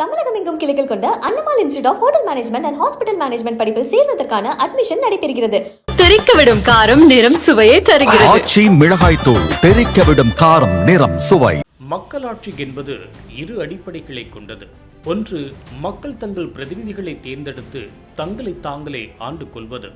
தமிழகம் எங்கும் கிளைகள் கொண்ட Annamal institute of hotel management and hospital management படிப்பில் சேர்வதற்கான அட்மிஷன் நடைபெறுகிறது. தெறிக்க விடும் காரம் நிறம் சுவையை தருகிறது. ஆச்சி மிளகாய் தூள் தெறிக்க விடும் காரம் நிறம் சுவை. மக்களாட்சி என்பது இரு அடிப்படைகளை கொண்டது. ஒன்று மக்கள் தங்கள் பிரதிநிதிகளை தேர்ந்தெடுத்து தங்களை தாங்களே ஆண்டு கொள்வது.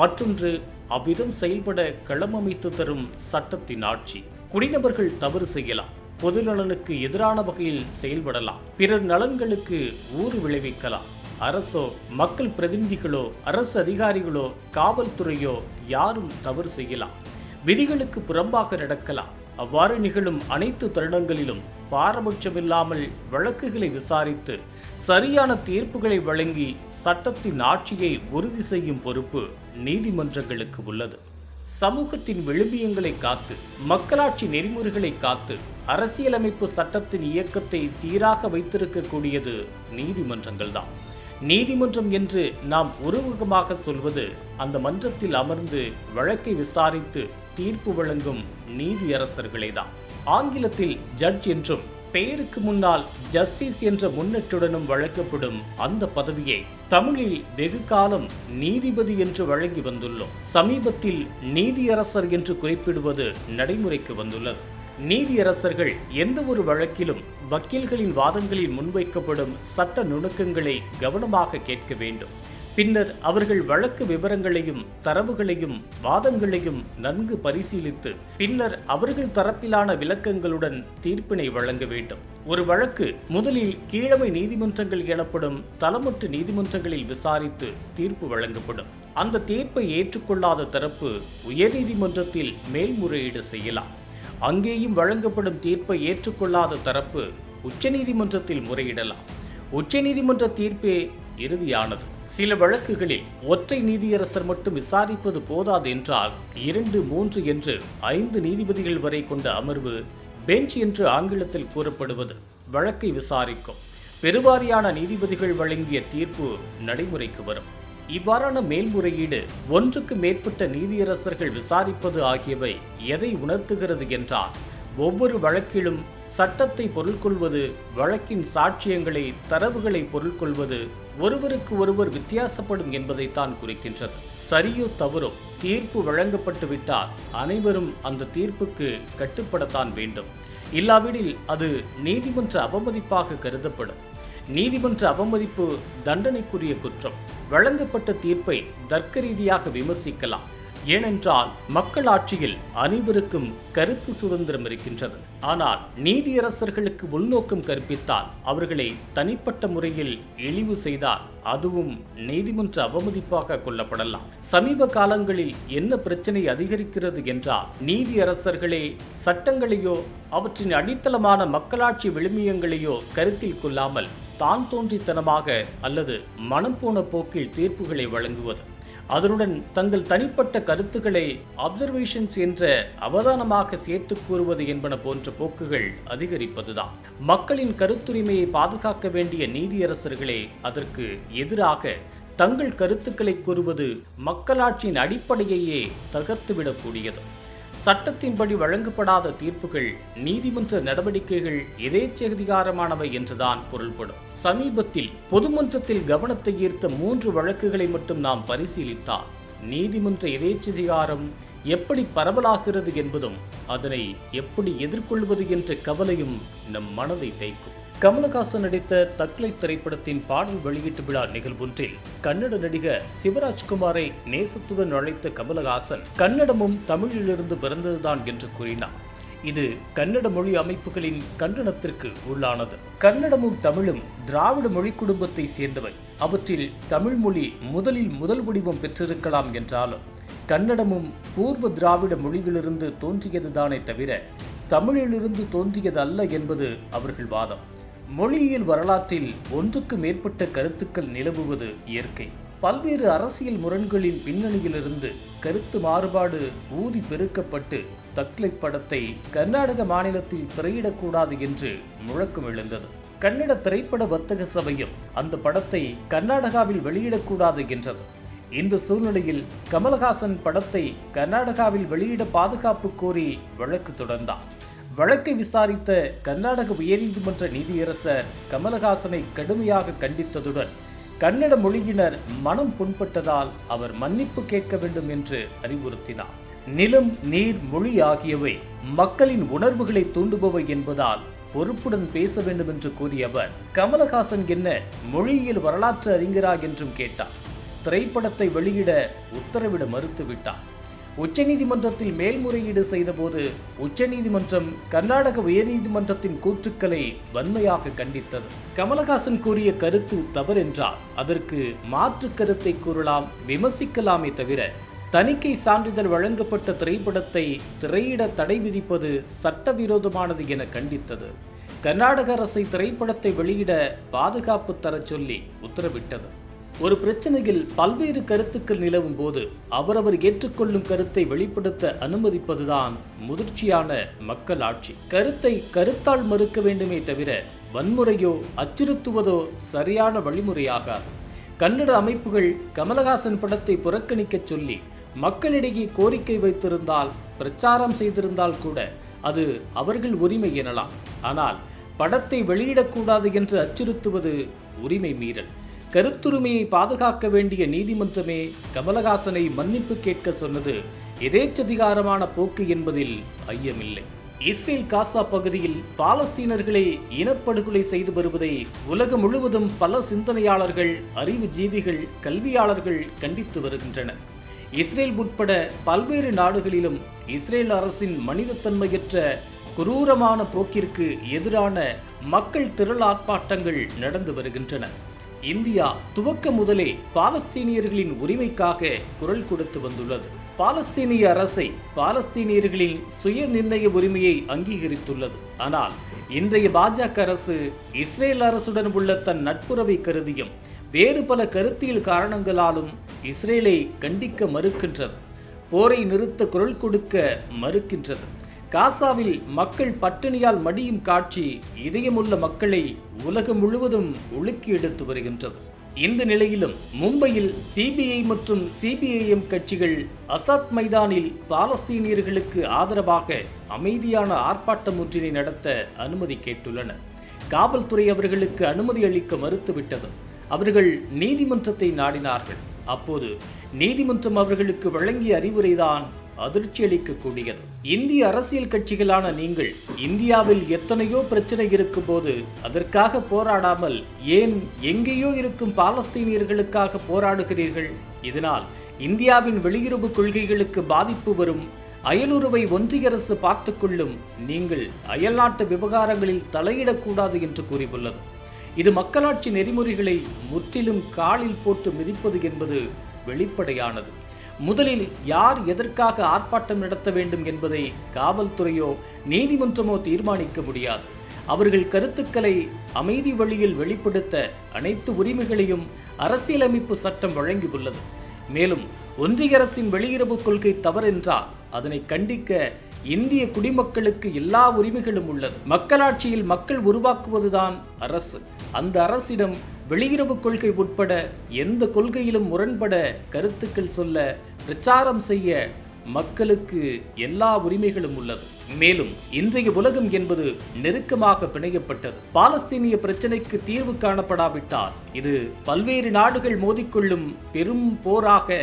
மற்றொன்று அவ்விதம் செயல்பட களமமைத்து தரும் சட்டத்தின் ஆட்சி. குடிநபர்கள் தவறு செய்யலாம். பொது நலனுக்கு எதிரான வகையில் செயல்படலாம். பிறர் நலன்களுக்கு ஊறு விளைவிக்கலாம். அரசோ மக்கள் பிரதிநிதிகளோ அரசு அதிகாரிகளோ காவல்துறையோ யாரும் தவறு செய்யலாம். விதிகளுக்கு புறம்பாக நடக்கலாம். அவ்வாறு நிகழும் அனைத்து தருணங்களிலும் பாரபட்சமில்லாமல் வழக்குகளை விசாரித்து சரியான தீர்ப்புகளை வழங்கி சட்டத்தின் ஆட்சியை உறுதி செய்யும் பொறுப்பு நீதிமன்றங்களுக்கு உள்ளது. சமூகத்தின் விழுமியங்களை காத்து மக்களாட்சி நெறிமுறைகளை காத்து அரசியலமைப்பு சட்டத்தின் இயக்கத்தை சீராக வைத்திருக்கக்கூடியது நீதிமன்றங்கள்தான். நீதிமன்றம் என்று நாம் உருவகமாக சொல்வது அந்த மன்றத்தில் அமர்ந்து வழக்கை விசாரித்து தீர்ப்பு வழங்கும் நீதியரசர்களே தான் ஆங்கிலத்தில் ஜட்ஜ் என்றும் பெயருக்கு முன்னால் ஜஸ்டிஸ் என்ற முன்னெட்டுடனும் வழங்கப்படும் அந்த பதவியை தமிழில் வெகு காலம் நீதிபதி என்று வழங்கி வந்துள்ளோம். சமீபத்தில் நீதியரசர் என்று குறிப்பிடுவது நடைமுறைக்கு வந்துள்ளது. நீதியரசர்கள் எந்த ஒரு வழக்கிலும் வக்கீல்களின் வாதங்களில் முன்வைக்கப்படும் சட்ட நுணுக்கங்களை கவனமாக கேட்க வேண்டும். பின்னர் அவர்கள் வழக்கு விவரங்களையும் தரவுகளையும் வாதங்களையும் நன்கு பரிசீலித்து பின்னர் அவர்கள் தரப்பிலான விளக்கங்களுடன் தீர்ப்பினை வழங்க வேண்டும். ஒரு வழக்கு முதலில் கீழமை நீதிமன்றங்கள் எனப்படும் தலமட்டு நீதிமன்றங்களில் விசாரித்து தீர்ப்பு வழங்கப்படும். அந்த தீர்ப்பை ஏற்றுக்கொள்ளாத தரப்பு உயர்நீதிமன்றத்தில் மேல்முறையீடு செய்யலாம். அங்கேயும் வழங்கப்படும் தீர்ப்பை ஏற்றுக்கொள்ளாத தரப்பு உச்சநீதிமன்றத்தில் முறையிடலாம். உச்சநீதிமன்ற தீர்ப்பே இறுதியானது. சில வழக்குகளில் ஒற்றை நீதியரசர் மட்டும் விசாரிப்பது போதாது என்றால் இரண்டு மூன்று என்று ஐந்து நீதிபதிகள் வரை கொண்ட அமர்வு பெஞ்ச் என்று ஆங்கிலத்தில் கூறப்படுவது வழக்கை விசாரிக்கும். பெருவாரியான நீதிபதிகள் வழங்கிய தீர்ப்பு நடைமுறைக்கு வரும். இவ்வாறான மேல்முறையீடு ஒன்றுக்கு மேற்பட்ட நீதியரசர்கள் விசாரிப்பது ஆகியவை எதை உணர்த்துகிறது என்றால் ஒவ்வொரு வழக்கிலும் சட்டத்தை பொருள்கொள்வது வழக்கின் சாட்சியங்களை தரவுகளை பொருள் கொள்வது ஒருவருக்கு ஒருவர் வித்தியாசப்படும் என்பதைத்தான் குறிக்கின்றது. சரியோ தவறோ தீர்ப்பு வழங்கப்பட்டு விட்டால் அனைவரும் அந்த தீர்ப்புக்கு கட்டுப்படத்தான் வேண்டும். இல்லாவிடில் அது நீதிமன்ற அவமதிப்பாக கருதப்படும். நீதிமன்ற அவமதிப்பு தண்டனைக்குரிய குற்றம். வழங்கப்பட்ட தீர்ப்பை தர்க்க ரீதியாக விமர்சிக்கலாம். ஏனென்றால் மக்களாட்சியில் அனைவருக்கும் கருத்து சுதந்திரம் இருக்கின்றது. ஆனால் நீதியரசர்களுக்கு உள்நோக்கம் கற்பித்தால் அவர்களை தனிப்பட்ட முறையில் இழிவு செய்தால் அதுவும் நீதிமன்ற அவமதிப்பாக கொள்ளப்படலாம். சமீப காலங்களில் என்ன பிரச்சனை அதிகரிக்கிறது என்றால் நீதியரசர்களே சட்டங்களையோ அவற்றின் அடித்தளமான மக்களாட்சி விழுமியங்களையோ கருத்தில் கொள்ளாமல் தான் தோன்றித்தனமாக அல்லது மனம் போன போக்கில் தீர்ப்புகளை வழங்குவது. அதனுடன் தங்கள் தனிப்பட்ட கருத்துக்களை அப்சர்வேஷன்ஸ் என்ற அவதானமாக சேர்த்து கூறுவது என்பன போன்ற போக்குகள் அதிகரிப்பதுதான். மக்களின் கருத்துரிமையை பாதுகாக்க வேண்டிய நீதியரசர்களே அதற்கு எதிராக தங்கள் கருத்துக்களை கூறுவது மக்களாட்சியின் அடிப்படையையே தகர்த்துவிடக்கூடியது. சட்டத்தின்படி வழங்கப்படாத தீர்ப்புகள் நீதிமன்ற நடவடிக்கைகள் எதேச்சதிகாரமானவை என்றுதான் பொருள்படும். சமீபத்தில் பொதுமன்றத்தில் கவனத்தை ஈர்த்த மூன்று வழக்குகளை மட்டும் நாம் பரிசீலித்தால் நீதிமன்ற எதேச்சதிகாரம் எப்படி பரவலாகிறது என்பதும் அதனை எப்படி எதிர்கொள்வது என்ற கவலையும் நம் மனதை தைக்கும் கமலஹாசன் நடித்த தக்லை திரைப்படத்தின் பாடல் வெளியீட்டு விழா நிகழ்வொன்றில் கன்னட நடிகர் சிவராஜ்குமாரை நேசத்துடன் அழைத்த கமலஹாசன் கன்னடமும் தமிழிலிருந்து பிறந்ததுதான் என்று கூறினார். இது கன்னட மொழி அமைப்புகளின் கண்டனத்திற்கு உள்ளானது. கன்னடமும் தமிழும் திராவிட மொழி குடும்பத்தை சேர்ந்தவை. அவற்றில் தமிழ் மொழி முதலில் முதல் வடிவம் பெற்றிருக்கலாம் என்றாலும் கன்னடமும் பூர்வ திராவிட மொழிகளிலிருந்து தோன்றியதுதானே தவிர தமிழிலிருந்து தோன்றியது அல்ல என்பது அவர்கள் வாதம். மொழியியல் வரலாற்றில் ஒன்றுக்கு மேற்பட்ட கருத்துக்கள் நிலவுவது இயற்கை. பல்வேறு அரசியல் முரண்களின் பின்னணியிலிருந்து கருத்து மாறுபாடு ஊதி பெருக்கப்பட்டு தக்லை படத்தை கர்நாடக மாநிலத்தில் திரையிடக்கூடாது என்று முழக்கம் எழுந்தது. கன்னட திரைப்பட வர்த்தக சபையும் அந்த படத்தை கர்நாடகாவில் வெளியிடக்கூடாது என்றது. இந்த சூழ்நிலையில் கமலஹாசன் படத்தை கர்நாடகாவில் வெளியிட பாதுகாப்பு கோரி வழக்கு தொடர்ந்தார். வழக்கை விசாரித்த கர்நாடக உயர்நீதிமன்ற நீதியரசர் கமலஹாசனை கடுமையாக கண்டித்ததுடன் கன்னட மொழியினர் மனம் புண்பட்டதால் அவர் மன்னிப்பு கேட்க வேண்டும் என்று அறிவுறுத்தினார். நிலம் நீர் மொழி ஆகியவை மக்களின் உணர்வுகளை தூண்டுபவை என்பதால் பொறுப்புடன் பேச வேண்டும் என்று கூறிய அவர் கமலஹாசன் என்ன மொழியியல் வரலாற்று அறிஞரா? என்றும் கேட்டார். திரைப்படத்தை வெளியிட உத்தரவிட மறுத்துவிட்டார். உச்சநீதிமன்றத்தில் மேல்முறையீடு செய்தபோது உச்சநீதிமன்றம் கர்நாடக உயர்நீதிமன்றத்தின் கூற்றுக்களை வன்மையாக கண்டித்தது. கமலஹாசன் கூறிய கருத்து தவறென்றால் அதற்கு மாற்று கருத்தை கூறலாம் விமர்சிக்கலாமே தவிர தணிக்கை சான்றிதழ் வழங்கப்பட்ட திரைப்படத்தை திரையிட தடை விதிப்பது சட்டவிரோதமானது என கண்டித்தது. கர்நாடக அரசை திரைப்படத்தை வெளியிட பாதுகாப்பு தரச் சொல்லி உத்தரவிட்டது. ஒரு பிரச்சனையில் பல்வேறு கருத்துக்கள் நிலவும் போது அவரவர் ஏற்றுக்கொள்ளும் கருத்தை வெளிப்படுத்த அனுமதிப்பதுதான் முதிர்ச்சியான மக்கள் ஆட்சி கருத்தை கருத்தால் மறுக்க வேண்டுமே தவிர வன்முறையோ அச்சுறுத்துவதோ சரியான வழிமுறையாகாது கன்னட அமைப்புகள் கமலஹாசன் படத்தை புறக்கணிக்கச் சொல்லி மக்களிடையே கோரிக்கை வைத்திருந்தால் பிரச்சாரம் செய்திருந்தால் கூட அது அவர்கள் உரிமை எனலாம். ஆனால் படத்தை வெளியிடக்கூடாது என்று அச்சுறுத்துவது உரிமை மீறல். கருத்துரிமையை பாதுகாக்க வேண்டிய நீதிமன்றமே கமலஹாசனை மன்னிப்பு கேட்க சொன்னது எதேச்சதிகாரமான போக்கு என்பதில் ஐயமில்லை. இஸ்ரேல் காசா பகுதியில் பாலஸ்தீனர்களை இனப்படுகொலை செய்து வருவதை உலகம் முழுவதும் பல சிந்தனையாளர்கள் அறிவு ஜீவிகள் கல்வியாளர்கள் கண்டித்து வருகின்றனர். இஸ்ரேல் உட்பட பல்வேறு நாடுகளிலும் இஸ்ரேல் அரசின் மனிதத்தன்மையற்ற குரூரமான போக்கிற்கு எதிரான மக்கள் திரள் ஆர்ப்பாட்டங்கள் நடந்து வருகின்றன. இந்தியா துவக்க முதலே பாலஸ்தீனியர்களின் உரிமைக்காக குரல் கொடுத்து வந்துள்ளது. பாலஸ்தீனிய அரசை பாலஸ்தீனியர்களின் சுய நிர்ணய உரிமையை அங்கீகரித்துள்ளது. ஆனால் இன்றைய பாஜக அரசு இஸ்ரேல் அரசுடன் உள்ள தன் நட்புறவை கருதியும் வேறு பல கருத்தியல் காரணங்களாலும் இஸ்ரேலை கண்டிக்க மறுக்கின்றது. போரை நிறுத்த குரல் கொடுக்க மறுக்கின்றது. காசாவில் மக்கள் பட்டினியால் மடியும் காட்சி இதயமுள்ள மக்களை உலகம் முழுவதும் உலுக்கி எடுத்து வருகின்றது. இந்த நிலையிலும் மும்பையில் சிபிஐ மற்றும் சிபிஐஎம் கட்சிகள் அசாத் மைதானில் பாலஸ்தீனியர்களுக்கு ஆதரவாக அமைதியான ஆர்ப்பாட்டம் ஒன்றினை நடத்த அனுமதி கேட்டுள்ளன காவல்துறை அவர்களுக்கு அனுமதி அளிக்க மறுத்துவிட்டது அவர்கள் நீதிமன்றத்தை நாடினார்கள். அப்போது நீதிமன்றம் அவர்களுக்கு வழங்கிய அறிவுரைதான் அதிர்ச்சி அளிக்கக்கூடியது இந்திய அரசியல் கட்சிகளான நீங்கள் இந்தியாவில் எத்தனையோ பிரச்சனை இருக்கும்போது அதற்காக போராடாமல் ஏன் எங்கேயோ இருக்கும் பாலஸ்தீனியர்களுக்காக போராடுகிறீர்கள்? இதனால் இந்தியாவின் வெளியுறவு கொள்கைகளுக்கு பாதிப்பு வரும். அயலுறவை ஒன்றிய அரசு பார்த்துக்கொள்ளும் நீங்கள் அயல்நாட்டு விவகாரங்களில் தலையிடக்கூடாது என்று கூறியுள்ளது. இது மக்களாட்சி நெறிமுறைகளை முற்றிலும் காலில் போட்டு மிதிப்பது என்பது வெளிப்படையானது. முதலில் யார் எதற்காக ஆர்ப்பாட்டம் நடத்த வேண்டும் என்பதை காவல்துறையோ நீதிமன்றமோ தீர்மானிக்க முடியாது. அவர்கள் கருத்துக்களை அமைதி வழியில் வெளிப்படுத்த அனைத்து உரிமைகளையும் அரசியலமைப்பு சட்டம் வழங்கியுள்ளது மேலும் ஒன்றிய அரசின் வெளியுறவு கொள்கை தவறென்றால் அதனை கண்டிக்க இந்திய குடிமக்களுக்கு எல்லா உரிமைகளும் உள்ளது. மக்களாட்சியில் மக்கள் உருவாக்குவதுதான் அரசு. அந்த அரசிடம் வெளியுறவு கொள்கை உட்பட எந்த கொள்கையிலும் முரண்பட கருத்துக்கள் சொல்ல பிரச்சாரம் செய்ய மக்களுக்கு எல்லா உரிமைகளும் உள்ளது. மேலும் இன்றைய உலகம் என்பது நெருக்கமாக பிணையப்பட்டது. பாலஸ்தீனிய பிரச்சனைக்கு தீர்வு காணப்படாவிட்டால் இது பல்வேறு நாடுகள் மோதிக்கொள்ளும் பெரும் போராக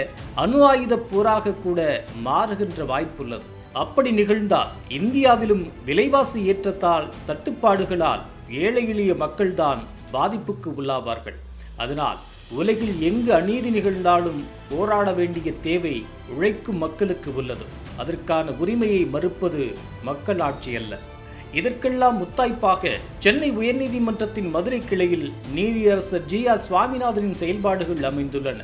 அணு ஆயுத போராக கூட மாறுகின்ற வாய்ப்புள்ளது. அப்படி நிகழ்ந்தால் இந்தியாவிலும் விலைவாசி ஏற்றத்தால் தட்டுப்பாடுகளால் ஏழை எளிய மக்கள்தான் பாதிப்புக்கு உள்ளாவார்கள். அதனால் உலகில் எங்கு அநீதி நிகழ்ந்தாலும் போராட வேண்டிய தேவை உழைக்கும் மக்களுக்கு உள்ளது. அதற்கான உரிமையை மறுப்பது மக்களாட்சி அல்ல. இதற்கெல்லாம் முத்தாய்ப்பாக சென்னை உயர்நீதிமன்றத்தின் மதுரை கிளையில் நீதியரசர் ஜி ஆர் சுவாமிநாதனின் செயல்பாடுகள் அமைந்துள்ளன.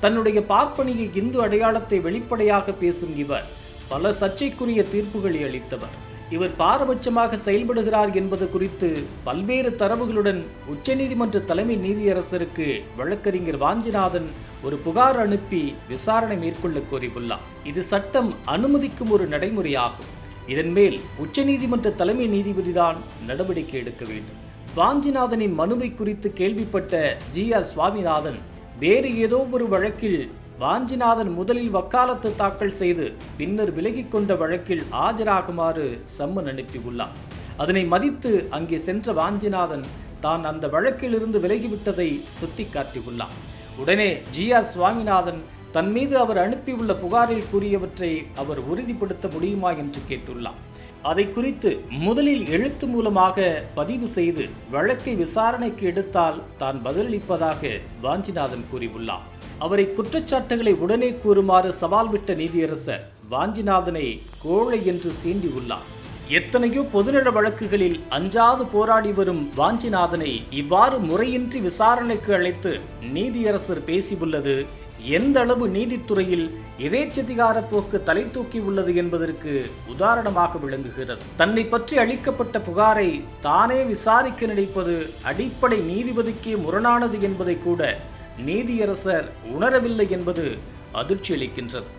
தன்னுடைய பார்ப்பனிய இந்து அடையாளத்தை வெளிப்படையாக பேசும் இவர் பல சர்ச்சைக்குரிய தீர்ப்புகளை அளித்தவர். இவர் பாரபட்சமாக செயல்படுகிறார் என்பது குறித்து பல்வேறு தரவுகளுடன் உச்சநீதிமன்ற தலைமை நீதியரசருக்கு வழக்கறிஞர் வாஞ்சிநாதன் ஒரு புகார் அனுப்பி விசாரணை மேற்கொள்ள கோரியுள்ளார். இது சட்டம் அனுமதிக்கும் ஒரு நடைமுறையாகும். இதன் மேல் உச்சநீதிமன்ற தலைமை நீதிபதிதான் நடவடிக்கை எடுக்க வேண்டும். வாஞ்சிநாதனின் மனுவை குறித்து கேள்விப்பட்ட ஜி ஆர் சுவாமிநாதன் வேறு ஏதோ ஒரு வழக்கில் வாஞ்சிநாதன் முதலில் வக்காலத்து தாக்கல் செய்து பின்னர் விலகிக் கொண்ட வழக்கில் ஆஜராகுமாறு சம்மன் அனுப்பியுள்ளார். அதனை மதித்து அங்கே சென்ற வாஞ்சிநாதன் தான் அந்த வழக்கிலிருந்து விலகிவிட்டதை சுட்டிக்காட்டியுள்ளார். உடனே ஜி ஆர் சுவாமிநாதன் தன் மீது அவர் அனுப்பியுள்ள புகாரில் கூறியவற்றை அவர் உறுதிப்படுத்த முடியுமா என்று கேட்டுள்ளார். அதை குறித்து முதலில் எழுத்து மூலமாக பதிவு செய்து வழக்கை விசாரணைக்கு எடுத்தால் தான் பதிலளிப்பதாக வாஞ்சிநாதன் கூறியுள்ளார். அவரை குற்றச்சாட்டுகளை உடனே கூறுமாறு சவால் விட்ட நீதியரசர் வாஞ்சிநாதனை கோழை என்று சீண்டியுள்ளார் எத்தனையோ பொதுநல வழக்குகளில் அஞ்சாது போராடி வரும் வாஞ்சிநாதனை இவ்வாறு முறையின்றி விசாரணைக்கு அழைத்து நீதியரசர் பேசியுள்ளது. எந்த அளவு நீதித்துறையில் எதேச்சதிகார போக்கு தலை தூக்கி உள்ளது என்பதற்கு உதாரணமாக விளங்குகிறது. தன்னை பற்றி அளிக்கப்பட்ட புகாரை தானே விசாரிக்க நினைப்பது அடிப்படை நீதிபதிக்கே முரணானது என்பதை கூட நீதியரசர் உணரவில்லை என்பது அதிர்ச்சி அளிக்கின்றது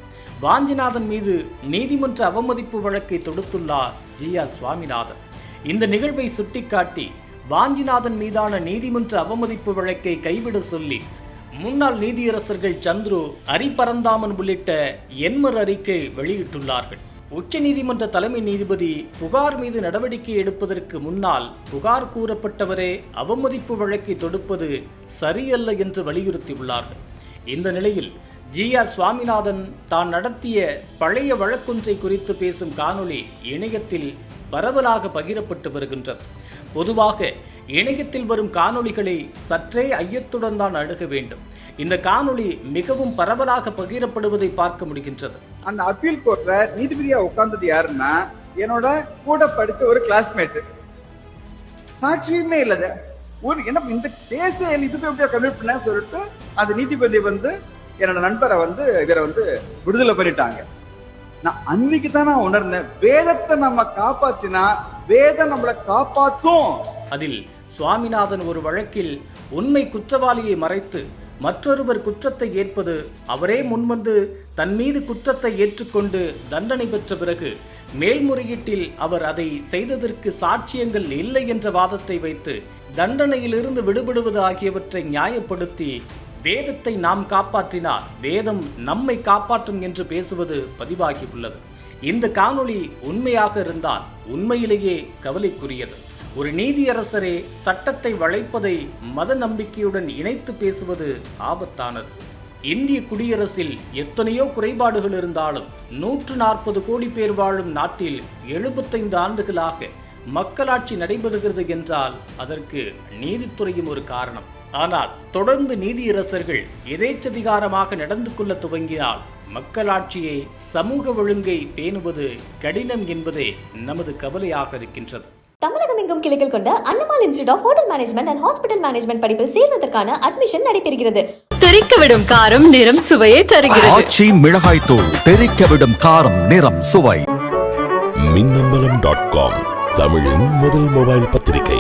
வாஞ்சிநாதன் மீது நீதிமன்ற அவமதிப்பு வழக்கை தொடுத்துள்ளார் ஜி ஆர் சுவாமிநாதன். இந்த நிகழ்வை சுட்டிக்காட்டி வாஞ்சிநாதன் மீதான நீதிமன்ற அவமதிப்பு வழக்கை கைவிட சொல்லி முன்னாள் நீதியரசர்கள் சந்துரு அரிபரந்தாமன் உள்ளிட்ட எண்மர் அறிக்கை வெளியிட்டுள்ளார்கள். உச்சநீதிமன்ற தலைமை நீதிபதி புகார் மீது நடவடிக்கை எடுப்பதற்கு முன்னால் புகார் கூறப்பட்டவரே அவமதிப்பு வழக்கை தொடுப்பது சரியல்ல என்று வலியுறுத்தியுள்ளார்கள். இந்த நிலையில் ஜி ஆர் சுவாமிநாதன் தான் நடத்திய பழைய வழக்கொன்றை குறித்து பேசும் காணொளி இணையத்தில் பரவலாக பகிரப்பட்டு வருகின்றது. பொதுவாக இணையத்தில் வரும் காணொளிகளை சற்றே ஐயத்துடன் தான் அணுக வேண்டும். இந்த காணொளி மிகவும் பரவலாக பகிரப்படுவதை பார்க்க முடிகின்றது. அந்த அப்பீல் கோர்ட்ல நீதிபதியா உட்கார்ந்தது யாருன்னா என்னோட கூட படிச்ச ஒரு கிளாஸ்மேட் சாட்சியுமே இல்ல ஒரு என்ன இந்த கேஸ நீதிபதி எப்படியா கன்வெர்ட் பண்ண சொல்லிட்டு அந்த நீதிபதி வந்து என்னோட நண்பரை வந்து இவரை வந்து விடுதலை பண்ணிட்டாங்க. நான் அன்னைக்கு தான் நான் உணர்ந்தேன் வேதத்தை நம்ம காப்பாத்தினா வேதம் நம்மளை காப்பாத்தும். அதில் சுவாமிநாதன் ஒரு வழக்கில் உண்மை குற்றவாளியை மறைத்து மற்றொருவர் குற்றத்தை ஏற்பது அவரே முன்வந்து தன் மீது குற்றத்தை ஏற்றுக்கொண்டு தண்டனை பெற்ற பிறகு மேல்முறையீட்டில் அவர் அதை செய்ததற்கு சாட்சியங்கள் இல்லை என்ற வாதத்தை வைத்து தண்டனையிலிருந்து விடுபடுவது ஆகியவற்றை நியாயப்படுத்தி வேதத்தை நாம் காப்பாற்றினால் வேதம் நம்மை காப்பாற்றும் என்று பேசுவது பதிவாகியுள்ளது. இந்த காணொளி உண்மையாக இருந்தால் உண்மையிலேயே கவலைக்குரியது. ஒரு நீதியரசரே சட்டத்தை வளைப்பதை மத நம்பிக்கையுடன் இணைத்து பேசுவது ஆபத்தானது. இந்திய குடியரசில் எத்தனையோ குறைபாடுகள் இருந்தாலும் நூற்று நாற்பது கோடி பேர் வாழும் நாட்டில் எழுபத்தைந்து ஆண்டுகளாக மக்களாட்சி நடைபெறுகிறது என்றால் அதற்கு நீதித்துறையும் ஒரு காரணம். ஆனால் தொடர்ந்து நீதியரசர்கள் எதேச்சதிகாரமாக நடந்து கொள்ள துவங்கினால் மக்களாட்சியை சமூக ஒழுங்கை பேணுவது கடினம் என்பதே நமது கவலையாக இருக்கின்றது. தமிழகம் எங்கும் கிளைகள் கொண்ட Annamal institute of hotel management and hospital management படிப்பில் சேர்வதற்கான அட்மிஷன் நடைபெறுகிறது. தெறிக்கவிடும் காரம் நிறம் சுவையை தருகிறது. ஆச்சி மிளகாய் தூள் தெறிக்க விடும் காரம் நிறம் சுவை. மின்னம்பலம் டாட் காம் தமிழின் முதல் மொபைல் பத்திரிகை.